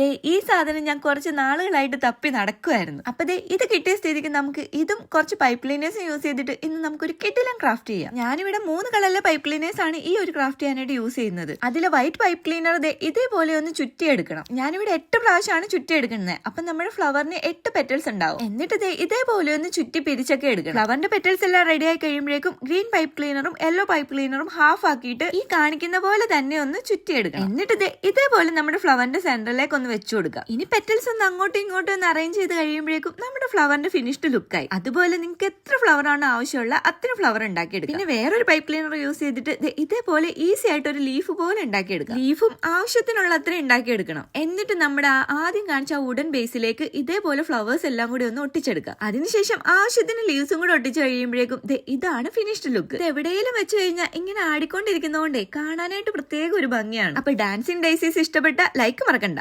ദേ ഈ സാധനം ഞാൻ കുറച്ച് നാളുകളായിട്ട് തപ്പി നടക്കുമായിരുന്നു അപ്പൊ ദേ ഇത് കിട്ടിയ സ്ഥിതിക്ക് നമുക്ക് ഇതും കുറച്ച് പൈപ്പ് ലൈനേഴ്സും യൂസ് ചെയ്തിട്ട് ഇന്ന് നമുക്കൊരു കിട്ടിലും ക്രാഫ്റ്റ് ചെയ്യാം. ഞാനിവിടെ മൂന്ന് കളറിലെ പൈപ്പ് ക്ലീനേഴ്സ് ആണ് ഈ ഒരു ക്രാഫ്റ്റ് ചെയ്യാനായിട്ട് യൂസ് ചെയ്യുന്നത്. അതിലെ വൈറ്റ് പൈപ്പ് ക്ലീനർ ദേ ഇതേപോലെ ഒന്ന് ചുറ്റിയെടുക്കണം. ഞാനിവിടെ എട്ട് പ്രാവശ്യമാണ് ചുറ്റിയെടുക്കുന്നത്. അപ്പൊ നമ്മുടെ ഫ്ലവറിന് എട്ട് പെറ്റൽസ് ഉണ്ടാവും. എന്നിട്ട് ദേ ഇതേപോലെ ഒന്ന് ചുറ്റി പിരിച്ചൊക്കെ എടുക്കണം. ഫ്ലവറിന്റെ പെറ്റൽസ് എല്ലാം റെഡി ആയി കഴിയുമ്പോഴേക്കും ഗ്രീൻ പൈപ്പ് ക്ലീനറും യെല്ലോ പൈപ്പ് ക്ലീനറും ഹാഫ് ആക്കിയിട്ട് ഈ കാണിക്കുന്ന പോലെ തന്നെ ഒന്ന് ചുറ്റിയെടുക്കണം. എന്നിട്ട് ദേ ഇതേപോലെ നമ്മുടെ ഫ്ലവറിന്റെ സെന്ററിലേക്ക് ഒന്ന് വെച്ചു കൊടുക്കുക. ഇനി പെറ്റൽസ് ഒന്ന് അങ്ങോട്ടും ഇങ്ങോട്ടും ഒന്ന് അറേഞ്ച് ചെയ്ത് കഴിയുമ്പോഴേക്കും നമ്മുടെ ഫ്ലവറിന്റെ ഫിനിഷ്ഡ് ലുക്കായി അതുപോലെ നിങ്ങൾക്ക് എത്ര ഫ്ലവർ ആണ് ആവശ്യമുള്ള അത്ര ഫ്ലവർ ഉണ്ടാക്കിയെടുക്കുക പിന്നെ വേറൊരു പൈപ്പ് ക്ലീനർ യൂസ് ചെയ്തിട്ട് ഇതേപോലെ ഈസി ആയിട്ട് ഒരു ലീഫ് പോലെ ഉണ്ടാക്കിയെടുക്കുക ലീഫും ആവശ്യത്തിനുള്ള അത്ര ഉണ്ടാക്കിയെടുക്കണം എന്നിട്ട് നമ്മുടെ ആദ്യം കാണിച്ച വുഡൻ ബേസിലേക്ക് ഇതേപോലെ ഫ്ലവേഴ്സ് എല്ലാം കൂടി ഒന്ന് ഒട്ടിച്ചെടുക്കുക. അതിനുശേഷം ആവശ്യത്തിന് ലീവ്സും കൂടെ ഒട്ടിച്ചു കഴിയുമ്പോഴേക്കും ഇതാണ് ഫിനിഷ്ഡ് ലുക്ക് ഇത് എവിടെയെങ്കിലും വെച്ച് കഴിഞ്ഞാൽ ഇങ്ങനെ ആടിക്കൊണ്ടിരിക്കുന്നതുകൊണ്ടേ കാണാനായിട്ട് പ്രത്യേക ഒരു ഭംഗിയാണ്. അപ്പൊ ഡാൻസിങ് ഡൈസീസ് ഇഷ്ടപ്പെട്ട ലൈക്ക് മറക്കണ്ട.